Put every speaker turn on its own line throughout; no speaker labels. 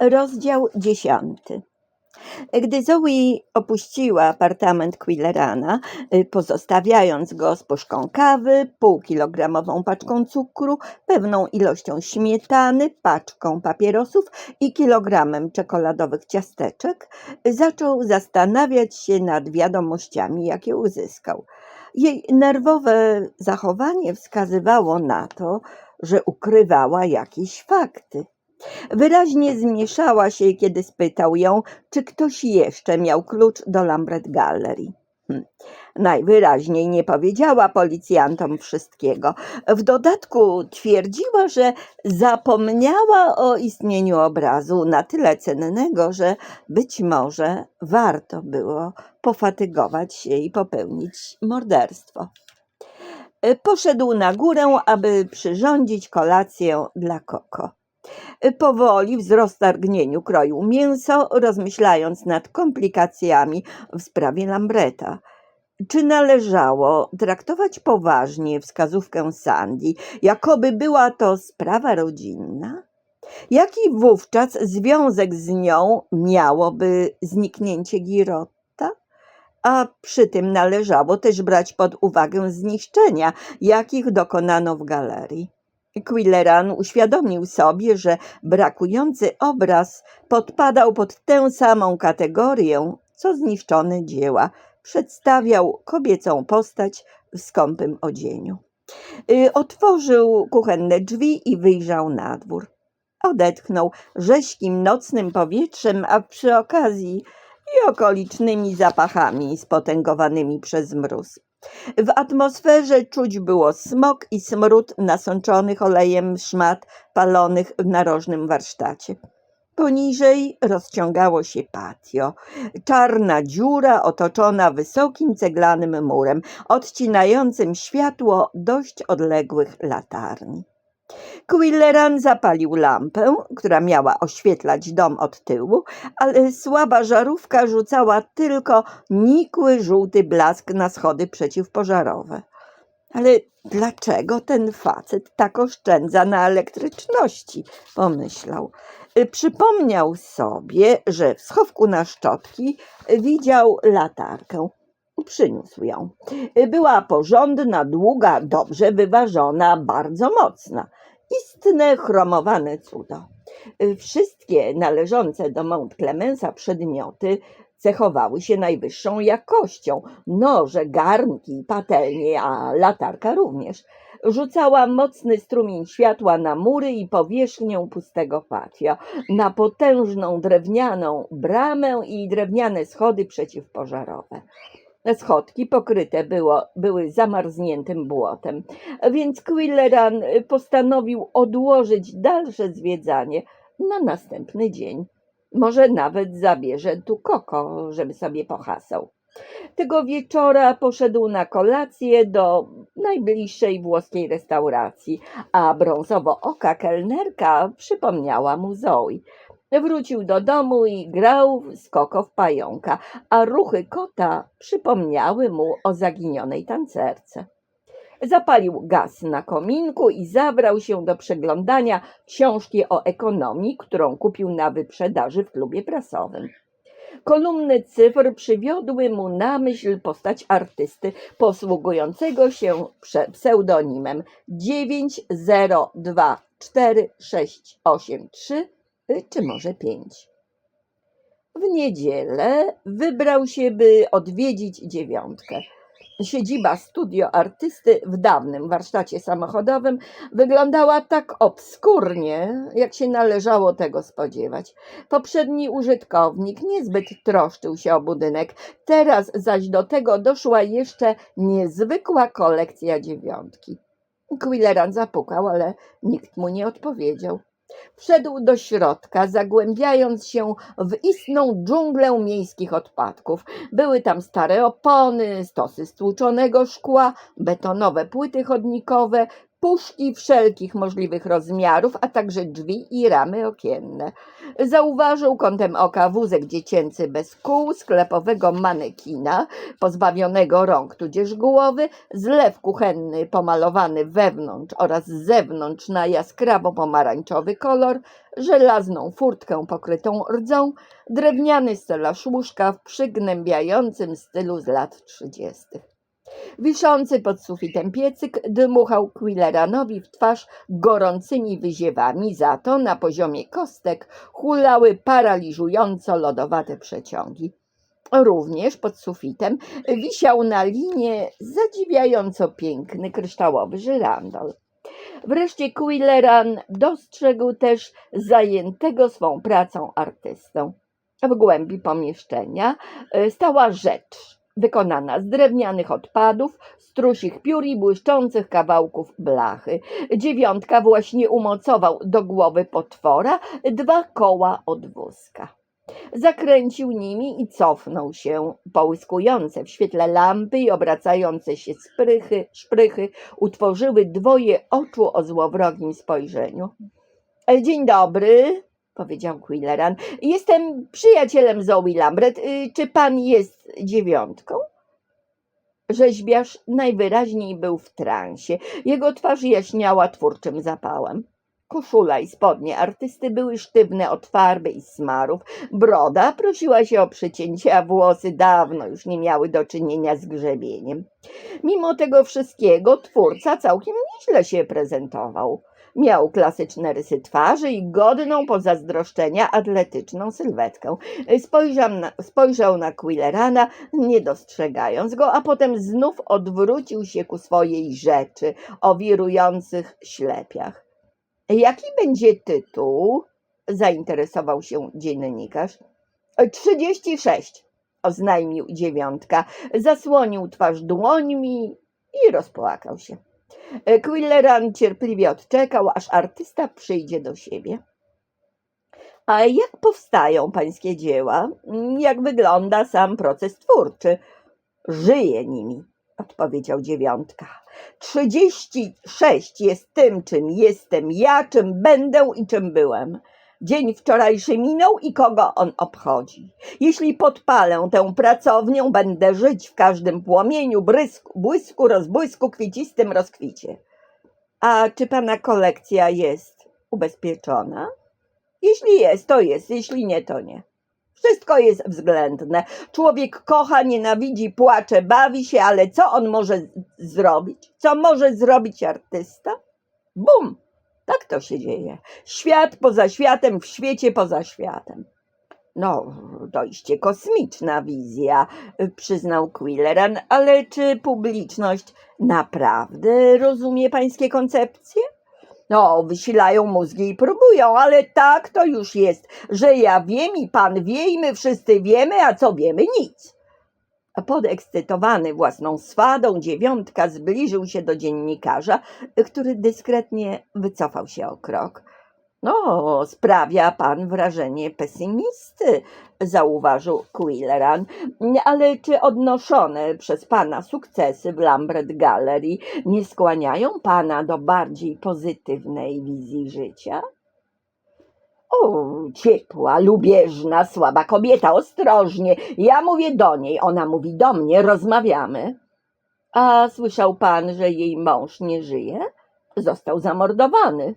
Rozdział dziesiąty. Gdy Zoe opuściła apartament Quillerana, y, pozostawiając go z puszką kawy, półkilogramową paczką cukru, pewną ilością śmietany, paczką papierosów i kilogramem czekoladowych ciasteczek, zaczął zastanawiać się nad wiadomościami, jakie uzyskał. Jej nerwowe zachowanie wskazywało na to, że ukrywała jakieś fakty. Wyraźnie zmieszała się, kiedy spytał ją, czy ktoś jeszcze miał klucz do Lambret Gallery. Hm. Najwyraźniej nie powiedziała policjantom wszystkiego. W dodatku twierdziła, że zapomniała o istnieniu obrazu na tyle cennego, że być może warto było pofatygować się i popełnić morderstwo. Poszedł na górę, aby przyrządzić kolację dla Koko. Powoli w roztargnieniu kroił mięso, rozmyślając nad komplikacjami w sprawie Lambreta. Czy należało traktować poważnie wskazówkę Sandy, jakoby była to sprawa rodzinna? Jaki wówczas związek z nią miałoby zniknięcie Girotta? A przy tym należało też brać pod uwagę zniszczenia, jakich dokonano w galerii. Quilleran uświadomił sobie, że brakujący obraz podpadał pod tę samą kategorię, co zniszczone dzieła. Przedstawiał kobiecą postać w skąpym odzieniu. Y, Otworzył kuchenne drzwi i wyjrzał na dwór. Odetchnął rześkim nocnym powietrzem, a przy okazji i okolicznymi zapachami spotęgowanymi przez mróz. W atmosferze czuć było smok i smród nasączonych olejem szmat palonych w narożnym warsztacie. Poniżej rozciągało się patio, czarna dziura otoczona wysokim ceglanym murem, odcinającym światło dość odległych latarni. Quilleran zapalił lampę, która miała oświetlać dom od tyłu, ale słaba żarówka rzucała tylko nikły żółty blask na schody przeciwpożarowe. Ale dlaczego ten facet tak oszczędza na elektryczności? pomyślał. Przypomniał sobie, że w schowku na szczotki widział latarkę. Przyniósł ją. Była porządna, długa, dobrze wyważona, bardzo mocna. Istne chromowane cudo. Y, Wszystkie należące do Mount Clemensa przedmioty cechowały się najwyższą jakością. Noże, garnki, patelnie, a latarka również. Rzucała mocny strumień światła na mury i powierzchnię pustego patio, na potężną drewnianą bramę i drewniane schody przeciwpożarowe. Schodki pokryte było, były zamarzniętym błotem, więc Quilleran postanowił odłożyć dalsze zwiedzanie na następny dzień. Może nawet zabierze tu koko, żeby sobie pohasał. Tego wieczora poszedł na kolację do najbliższej włoskiej restauracji, a brązowo-oka kelnerka przypomniała mu Zoe. Wrócił do domu i grał z koko w pająka, a ruchy kota przypomniały mu o zaginionej tancerce. Zapalił gaz na kominku i zabrał się do przeglądania książki o ekonomii, którą kupił na wyprzedaży w klubie prasowym. Kolumny cyfr przywiodły mu na myśl postać artysty posługującego się pseudonimem 9024683 y, czy może 5. W niedzielę wybrał się, by odwiedzić dziewiątkę. Siedziba studio artysty w dawnym warsztacie samochodowym wyglądała tak obskurnie, jak się należało tego spodziewać. Poprzedni użytkownik niezbyt troszczył się o budynek, teraz zaś do tego doszła jeszcze niezwykła kolekcja dziewiątki. Quilleran zapukał, ale nikt mu nie odpowiedział. Wszedł do środka, zagłębiając się w istną dżunglę miejskich odpadków. Były tam stare opony, stosy stłuczonego szkła, betonowe płyty chodnikowe, puszki wszelkich możliwych rozmiarów, a także drzwi i ramy okienne. Zauważył kątem oka wózek dziecięcy bez kół, sklepowego manekina, pozbawionego rąk tudzież głowy, zlew kuchenny pomalowany wewnątrz oraz z zewnątrz na jaskrawo pomarańczowy kolor, żelazną furtkę pokrytą rdzą, drewniany stelaż łóżka w przygnębiającym stylu z lat trzydziestych. Wiszący pod sufitem piecyk dmuchał Quilleranowi w twarz gorącymi wyziewami, za to na poziomie kostek hulały paraliżująco lodowate przeciągi. Również pod sufitem wisiał na linie zadziwiająco piękny kryształowy żyrandol. Wreszcie Quilleran dostrzegł też zajętego swą pracą artystę. W głębi pomieszczenia stała rzecz wykonana z drewnianych odpadów, strusich piór i błyszczących kawałków blachy. Dziewiątka właśnie umocował do głowy potwora dwa koła od wózka. Zakręcił nimi i cofnął się. Połyskujące w świetle lampy i obracające się sprychy, szprychy utworzyły dwoje oczu o złowrogim spojrzeniu. "E, Dzień dobry, powiedział Quilleran. Jestem przyjacielem Zoe Lambret. Y, Czy pan jest dziewiątką? Rzeźbiarz najwyraźniej był w transie. Jego twarz jaśniała twórczym zapałem. Koszula i spodnie artysty były sztywne od farby i smarów. Broda prosiła się o przycięcie, a włosy dawno już nie miały do czynienia z grzebieniem. Mimo tego wszystkiego twórca całkiem nieźle się prezentował. Miał klasyczne rysy twarzy i godną pozazdroszczenia atletyczną sylwetkę. Spojrzał na, spojrzał na Quillerana, nie dostrzegając go, a potem znów odwrócił się ku swojej rzeczy o wirujących ślepiach. Jaki będzie tytuł? zainteresował się dziennikarz. Trzydzieści sześć, oznajmił dziewiątka. Zasłonił twarz dłońmi i rozpłakał się. Quilleran cierpliwie odczekał, aż artysta przyjdzie do siebie. A jak powstają pańskie dzieła? Jak wygląda sam proces twórczy? Żyję nimi, odpowiedział dziewiątka. Trzydzieści sześć jest tym, czym jestem ja, czym będę i czym byłem. Dzień wczorajszy minął i kogo on obchodzi? Jeśli podpalę tę pracownię, będę żyć w każdym płomieniu, brysku, błysku, rozbłysku, kwiecistym rozkwicie. A czy pana kolekcja jest ubezpieczona? Jeśli jest, to jest, jeśli nie, to nie. Wszystko jest względne. Człowiek kocha, nienawidzi, płacze, bawi się, ale co on może zrobić? Co może zrobić artysta? Bum! Tak to się dzieje. Świat poza światem, w świecie poza światem. No, dość kosmiczna wizja, y, przyznał Quilleran, ale czy publiczność naprawdę rozumie pańskie koncepcje? No, wysilają mózgi i próbują, ale tak to już jest, że ja wiem i pan wie i my wszyscy wiemy, a co wiemy nic. Podekscytowany własną swadą, dziewiątka zbliżył się do dziennikarza, który dyskretnie wycofał się o krok. No, sprawia pan wrażenie pesymisty, zauważył Quilleran, ale czy odnoszone przez pana sukcesy w Lambret Gallery nie skłaniają pana do bardziej pozytywnej wizji życia? O, ciepła, lubieżna, słaba kobieta, ostrożnie. Ja mówię do niej, ona mówi do mnie, rozmawiamy. A słyszał pan, że jej mąż nie żyje? Został zamordowany.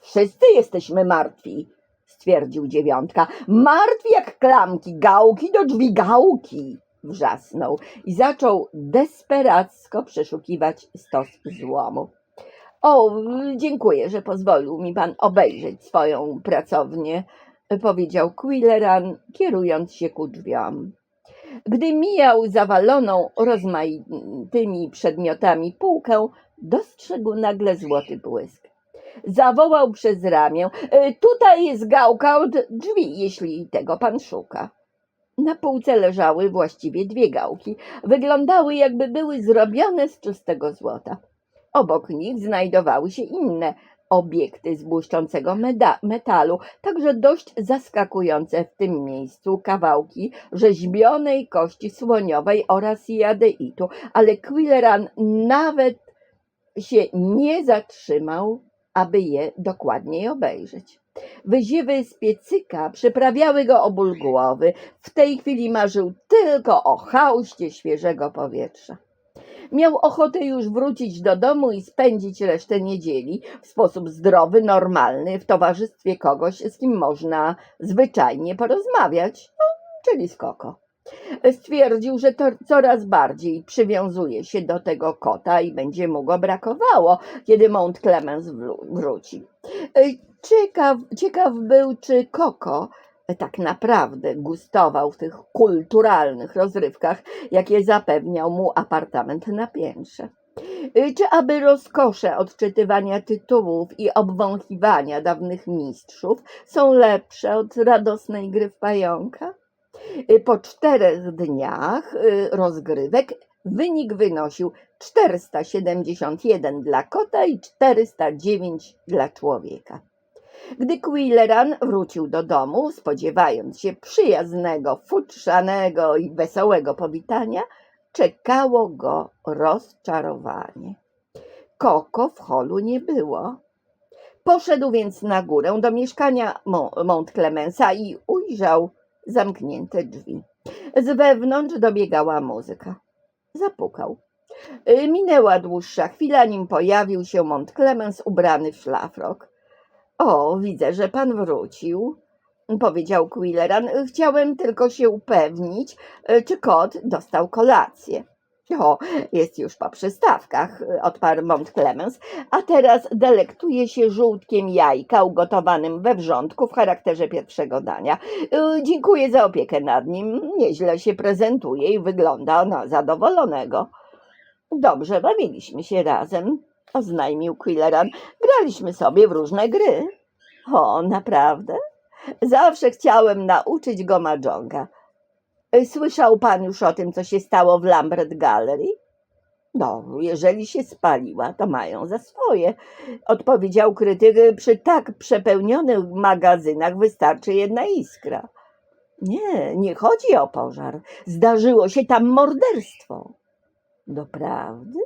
Wszyscy jesteśmy martwi, stwierdził dziewiątka. Martwi jak klamki, gałki do drzwi, gałki. Wrzasnął i zaczął desperacko przeszukiwać stos złomu. O, dziękuję, że pozwolił mi pan obejrzeć swoją pracownię, powiedział Quilleran, kierując się ku drzwiom. Gdy mijał zawaloną rozmaitymi przedmiotami półkę, dostrzegł nagle złoty błysk. Zawołał przez ramię: "E, Tutaj jest gałka od drzwi, jeśli tego pan szuka. Na półce leżały właściwie dwie gałki. Wyglądały, jakby były zrobione z czystego złota. Obok nich znajdowały się inne obiekty z błyszczącego metalu, także dość zaskakujące w tym miejscu kawałki rzeźbionej kości słoniowej oraz jadeitu, ale Quilleran nawet się nie zatrzymał, aby je dokładniej obejrzeć. Wyziewy z piecyka przyprawiały go o ból głowy. W tej chwili marzył tylko o hauście świeżego powietrza. Miał ochotę już wrócić do domu i spędzić resztę niedzieli w sposób zdrowy, normalny, w towarzystwie kogoś, z kim można zwyczajnie porozmawiać, no, czyli z Koko. Stwierdził, że to coraz bardziej przywiązuje się do tego kota i będzie mu go brakowało, kiedy Mount Clemens wróci. Ciekaw, ciekaw był, czy Koko tak naprawdę gustował w tych kulturalnych rozrywkach, jakie zapewniał mu apartament na piętrze. Y, Czy aby rozkosze odczytywania tytułów i obwąchiwania dawnych mistrzów są lepsze od radosnej gry w pająka? Y, Po czterech dniach y, rozgrywek wynik wynosił 471 dla kota i 409 dla człowieka. Gdy Quilleran wrócił do domu, spodziewając się przyjaznego, futrzanego i wesołego powitania, czekało go rozczarowanie. Koko w holu nie było. Poszedł więc na górę do mieszkania Mo- Mount Clemensa i ujrzał zamknięte drzwi. Z wewnątrz dobiegała muzyka. Zapukał. Y, Minęła dłuższa chwila, nim pojawił się Mount Clemens ubrany w szlafrok. O, widzę, że pan wrócił, powiedział Quilleran. Chciałem tylko się upewnić, y, czy kot dostał kolację. O, jest już po przystawkach, odparł Mount Clemens, a teraz delektuje się żółtkiem jajka ugotowanym we wrzątku w charakterze pierwszego dania. Y, Dziękuję za opiekę nad nim. Nieźle się prezentuje i wygląda na zadowolonego. Dobrze bawiliśmy się razem, oznajmił Quilleran. Graliśmy sobie w różne gry. O, naprawdę? Zawsze chciałem nauczyć go madżonga. Słyszał pan już o tym, co się stało w Lambert Gallery? No, jeżeli się spaliła, to mają za swoje, odpowiedział krytyk. Przy tak przepełnionych magazynach wystarczy jedna iskra. Nie, nie chodzi o pożar. Zdarzyło się tam morderstwo. Doprawdy?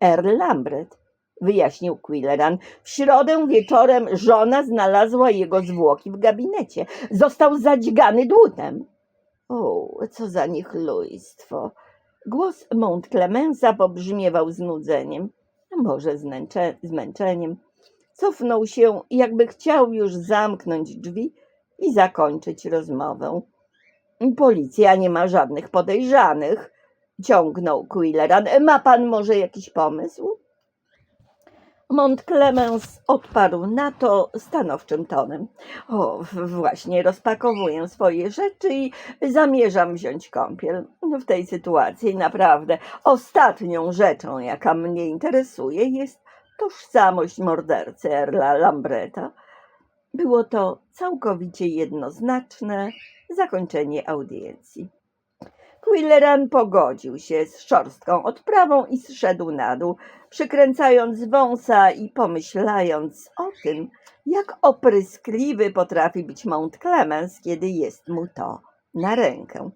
Earl Lambret, wyjaśnił Quilleran. W środę wieczorem żona znalazła jego zwłoki w gabinecie. Został zadźgany dłutem. O, co za niechlujstwo. Głos Mount Clemensa pobrzmiewał znudzeniem, a może zmęczeniem. Cofnął się, jakby chciał już zamknąć drzwi i zakończyć rozmowę. Policja nie ma żadnych podejrzanych, ciągnął Quilleran. Ma pan może jakiś pomysł? Mont Clemens odparł na to stanowczym tonem. O, właśnie rozpakowuję swoje rzeczy i zamierzam wziąć kąpiel. W tej sytuacji naprawdę ostatnią rzeczą, jaka mnie interesuje, jest tożsamość mordercy Erla Lambreta. Było to całkowicie jednoznaczne zakończenie audiencji. Quilleran pogodził się z szorstką odprawą i zszedł na dół, przykręcając wąsa i pomyślając o tym, jak opryskliwy potrafi być Mount Clemens, kiedy jest mu to na rękę.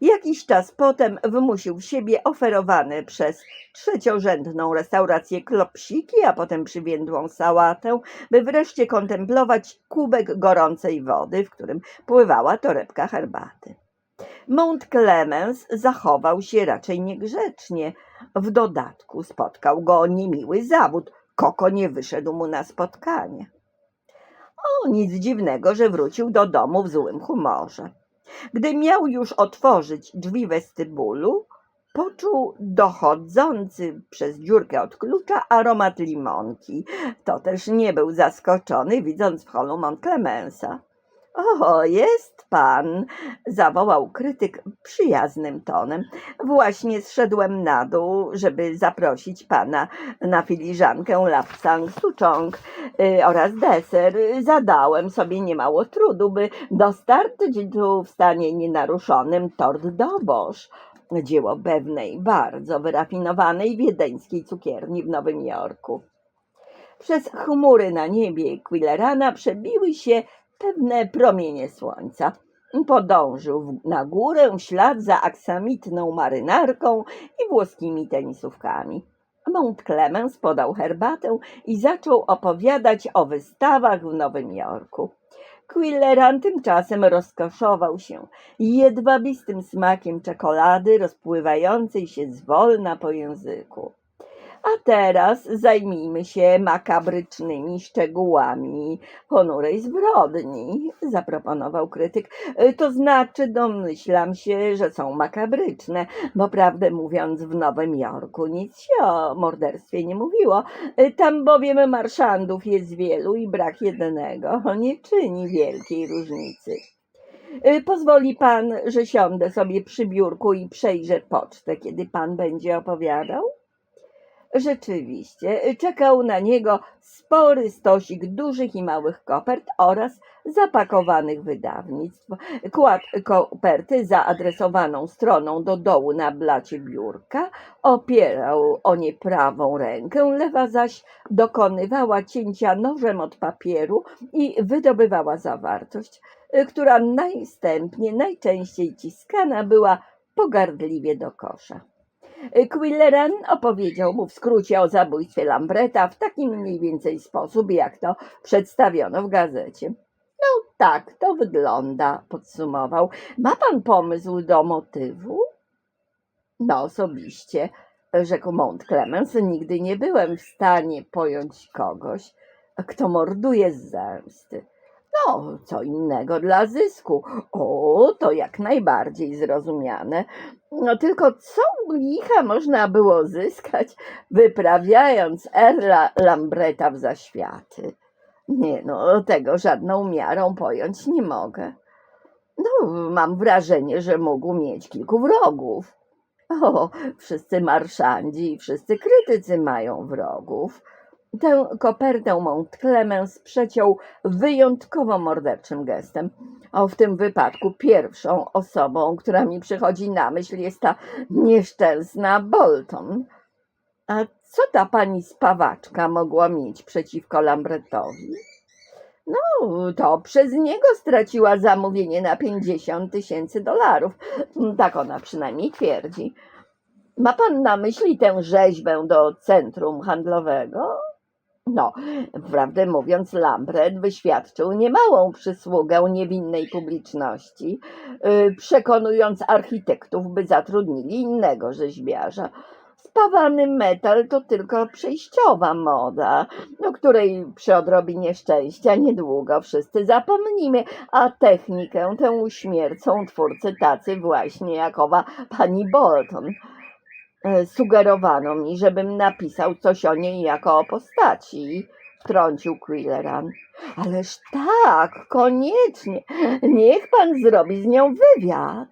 Jakiś czas potem wymusił w siebie oferowany przez trzeciorzędną restaurację klopsiki, a potem przywiędłą sałatę, by wreszcie kontemplować kubek gorącej wody, w którym pływała torebka herbaty. Mount Clemens zachował się raczej niegrzecznie. W dodatku spotkał go niemiły zawód. Koko nie wyszedł mu na spotkanie. O, nic dziwnego, że wrócił do domu w złym humorze. Gdy miał już otworzyć drzwi westybulu, poczuł dochodzący przez dziurkę od klucza aromat limonki. To też nie był zaskoczony, widząc w holu Mount Clemensa. O, jest pan, zawołał krytyk przyjaznym tonem. Właśnie zszedłem na dół, żeby zaprosić pana na filiżankę lapsang suchong y, oraz deser. Zadałem sobie niemało trudu, by dostarczyć tu w stanie nienaruszonym tort doboż. Dzieło pewnej, bardzo wyrafinowanej wiedeńskiej cukierni w Nowym Jorku. Przez chmury na niebie Quillerana przebiły się pewne promienie słońca. Podążył na górę ślad za aksamitną marynarką i włoskimi tenisówkami. Mount Clemens podał herbatę i zaczął opowiadać o wystawach w Nowym Jorku. Quilleran tymczasem rozkoszował się jedwabistym smakiem czekolady rozpływającej się zwolna po języku. A teraz zajmijmy się makabrycznymi szczegółami ponurej zbrodni, zaproponował krytyk. Y, To znaczy, domyślam się, że są makabryczne, bo prawdę mówiąc, w Nowym Jorku nic się o morderstwie nie mówiło. Y, Tam bowiem marszandów jest wielu i brak jednego nie czyni wielkiej różnicy. Y, Pozwoli pan, że siądę sobie przy biurku i przejrzę pocztę, kiedy pan będzie opowiadał? Rzeczywiście, czekał na niego spory stosik dużych i małych kopert oraz zapakowanych wydawnictw. Kładł koperty zaadresowaną stroną do dołu na blacie biurka, opierał o nie prawą rękę, lewa zaś dokonywała cięcia nożem od papieru i wydobywała zawartość, która następnie najczęściej ciskana była pogardliwie do kosza. Quilleran opowiedział mu w skrócie o zabójstwie Lambreta w takim mniej więcej sposób, jak to przedstawiono w gazecie. No tak, to wygląda, podsumował. Ma pan pomysł do motywu? No osobiście, rzekł Mount Clemens, nigdy nie byłem w stanie pojąć kogoś, kto morduje z zemsty. No, co innego dla zysku. O, to jak najbardziej zrozumiane. No tylko co licha można było zyskać, wyprawiając Erla Lambreta w zaświaty? Nie no, tego żadną miarą pojąć nie mogę. No, mam wrażenie, że mógł mieć kilku wrogów. O, wszyscy marszandzi i wszyscy krytycy mają wrogów. Tę kopertę Mount Clemens przeciął wyjątkowo morderczym gestem. O, w tym wypadku pierwszą osobą, która mi przychodzi na myśl, jest ta nieszczęsna Bolton. A co ta pani spawaczka mogła mieć przeciwko Lambretowi? No, to przez niego straciła zamówienie na 50 tysięcy dolarów. Tak ona przynajmniej twierdzi. Ma pan na myśli tę rzeźbę do centrum handlowego? No, prawdę mówiąc, Lambret wyświadczył niemałą przysługę niewinnej publiczności, yy, przekonując architektów, by zatrudnili innego rzeźbiarza. Spawany metal to tylko przejściowa moda, o której przy odrobinie szczęścia niedługo wszyscy zapomnimy, a technikę tę uśmiercą twórcy tacy właśnie jak owa pani Bolton. E, Sugerowano mi, żebym napisał coś o niej jako o postaci, wtrącił Quilleran. Ależ tak, koniecznie. Niech pan zrobi z nią wywiad.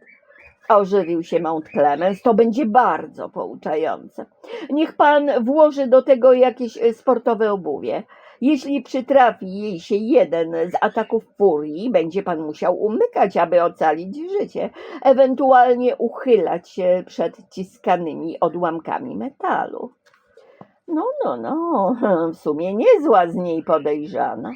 Ożywił się Mount Clemens, to będzie bardzo pouczające. Niech pan włoży do tego jakieś e, sportowe obuwie. Jeśli przytrafi jej się jeden z ataków furii, będzie pan musiał umykać, aby ocalić życie, ewentualnie uchylać się przed ciskanymi odłamkami metalu. No, no, no, w sumie niezła z niej podejrzana.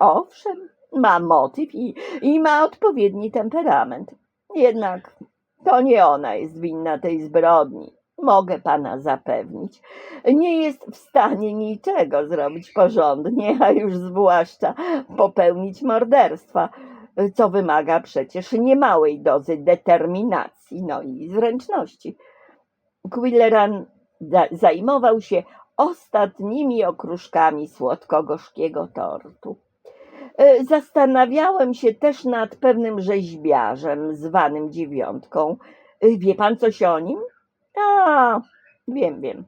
Owszem, ma motyw i, i ma odpowiedni temperament. Jednak to nie ona jest winna tej zbrodni. Mogę pana zapewnić. Nie jest w stanie niczego zrobić porządnie, a już zwłaszcza popełnić morderstwa, co wymaga przecież niemałej dozy determinacji, no i zręczności. Quilleran za- zajmował się ostatnimi okruszkami słodko-gorzkiego tortu. E, Zastanawiałem się też nad pewnym rzeźbiarzem zwanym dziewiątką. E, Wie pan coś o nim? A, wiem, wiem.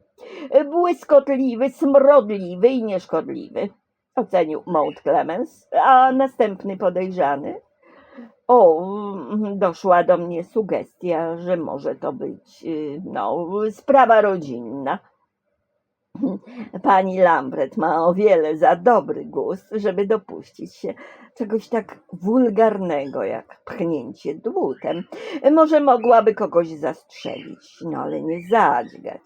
E, Błyskotliwy, smrodliwy i nieszkodliwy, ocenił Mount Clemens. A następny podejrzany? O, doszła do mnie sugestia, że może to być, y, no, sprawa rodzinna. Pani Lambret ma o wiele za dobry gust, żeby dopuścić się czegoś tak wulgarnego jak pchnięcie dłutem. Może mogłaby kogoś zastrzelić, no ale nie zadźgać.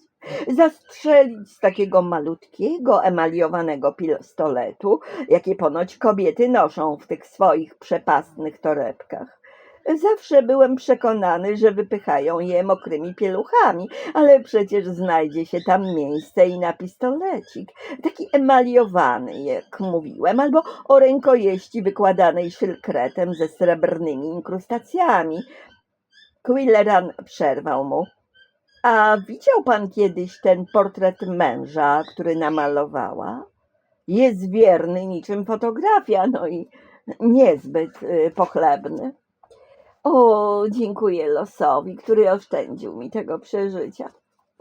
Zastrzelić z takiego malutkiego, emaliowanego pistoletu, jakie ponoć kobiety noszą w tych swoich przepastnych torebkach. Zawsze byłem przekonany, że wypychają je mokrymi pieluchami, ale przecież znajdzie się tam miejsce i na pistolecik, taki emaliowany, jak mówiłem, albo o rękojeści wykładanej szylkretem ze srebrnymi inkrustacjami. Quilleran przerwał mu. A widział pan kiedyś ten portret męża, który namalowała? Jest wierny niczym fotografia, no i niezbyt y, pochlebny. O, dziękuję losowi, który oszczędził mi tego przeżycia.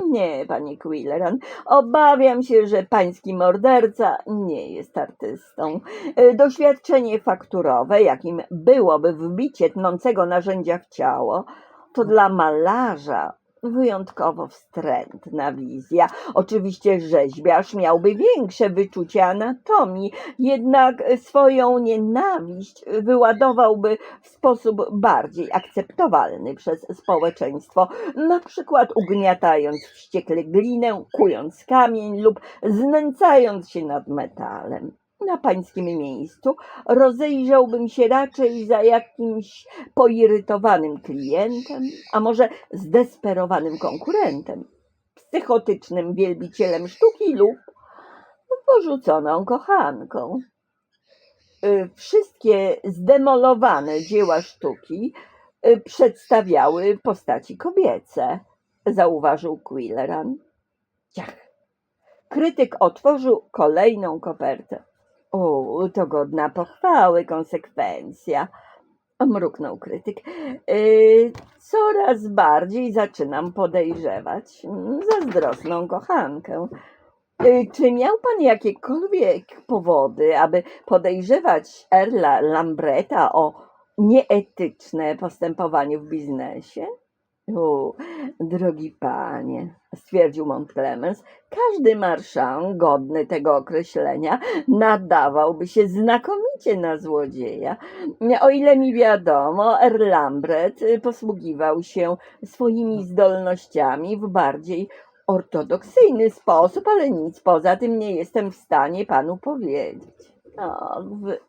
Nie, panie Quilleran, obawiam się, że pański morderca nie jest artystą. E, Doświadczenie fakturowe, jakim byłoby wbicie tnącego narzędzia w ciało, to dla malarza wyjątkowo wstrętna wizja. Oczywiście rzeźbiarz miałby większe wyczucie anatomii, jednak swoją nienawiść wyładowałby w sposób bardziej akceptowalny przez społeczeństwo, na przykład ugniatając wściekle glinę, kując kamień lub znęcając się nad metalem. Na pańskim miejscu rozejrzałbym się raczej za jakimś poirytowanym klientem, a może zdesperowanym konkurentem, psychotycznym wielbicielem sztuki lub porzuconą kochanką. Y, Wszystkie zdemolowane dzieła sztuki y, przedstawiały postaci kobiece, zauważył Quilleran. Ciach. Krytyk otworzył kolejną kopertę. O, to godna pochwały konsekwencja, mruknął krytyk. Yy, coraz bardziej zaczynam podejrzewać mm, zazdrosną kochankę. Yy, czy miał pan jakiekolwiek powody, aby podejrzewać Erla Lambreta o nieetyczne postępowanie w biznesie? O, drogi panie, stwierdził Montclemens, każdy marszan godny tego określenia nadawałby się znakomicie na złodzieja. O ile mi wiadomo, Erlambret posługiwał się swoimi zdolnościami w bardziej ortodoksyjny sposób, ale nic poza tym nie jestem w stanie panu powiedzieć. Och, wy,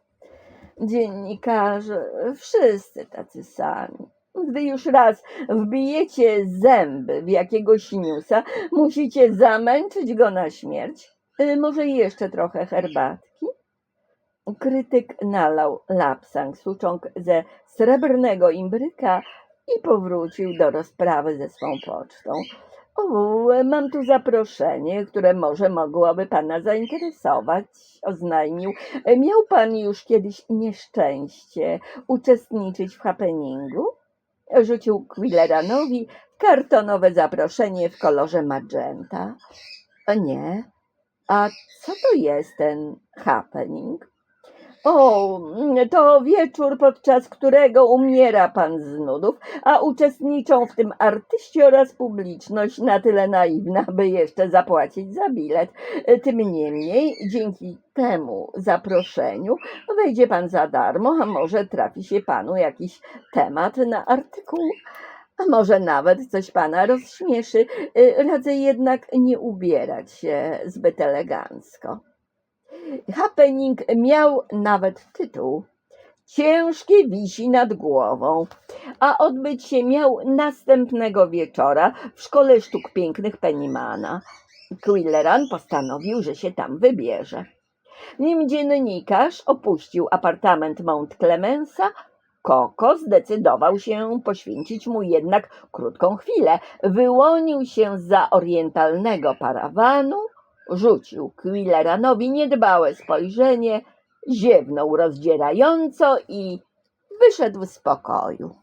dziennikarze, wszyscy tacy sami. Gdy już raz wbijecie zęby w jakiegoś newsa, musicie zamęczyć go na śmierć. Y, Może jeszcze trochę herbatki? Krytyk nalał lapsang sucząg ze srebrnego imbryka i powrócił do rozprawy ze swą pocztą. O, mam tu zaproszenie, które może mogłoby pana zainteresować, oznajmił. Miał pan już kiedyś nieszczęście uczestniczyć w happeningu? Rzucił Quilleranowi kartonowe zaproszenie w kolorze magenta. O nie. A co to jest ten happening? O, to wieczór, podczas którego umiera pan z nudów, a uczestniczą w tym artyści oraz publiczność na tyle naiwna, by jeszcze zapłacić za bilet. Tym niemniej, dzięki temu zaproszeniu wejdzie pan za darmo, a może trafi się panu jakiś temat na artykuł. A może nawet coś pana rozśmieszy. Y, Radzę jednak nie ubierać się zbyt elegancko. Happening miał nawet tytuł. Ciężkie wisi nad głową, a odbyć się miał następnego wieczora w Szkole Sztuk Pięknych Pennymana. Quilleran postanowił, że się tam wybierze. Nim dziennikarz opuścił apartament Mount Clemensa, Koko zdecydował się poświęcić mu jednak krótką chwilę. Wyłonił się za orientalnego parawanu, rzucił Quilleranowi niedbałe spojrzenie, ziewnął rozdzierająco i wyszedł z pokoju.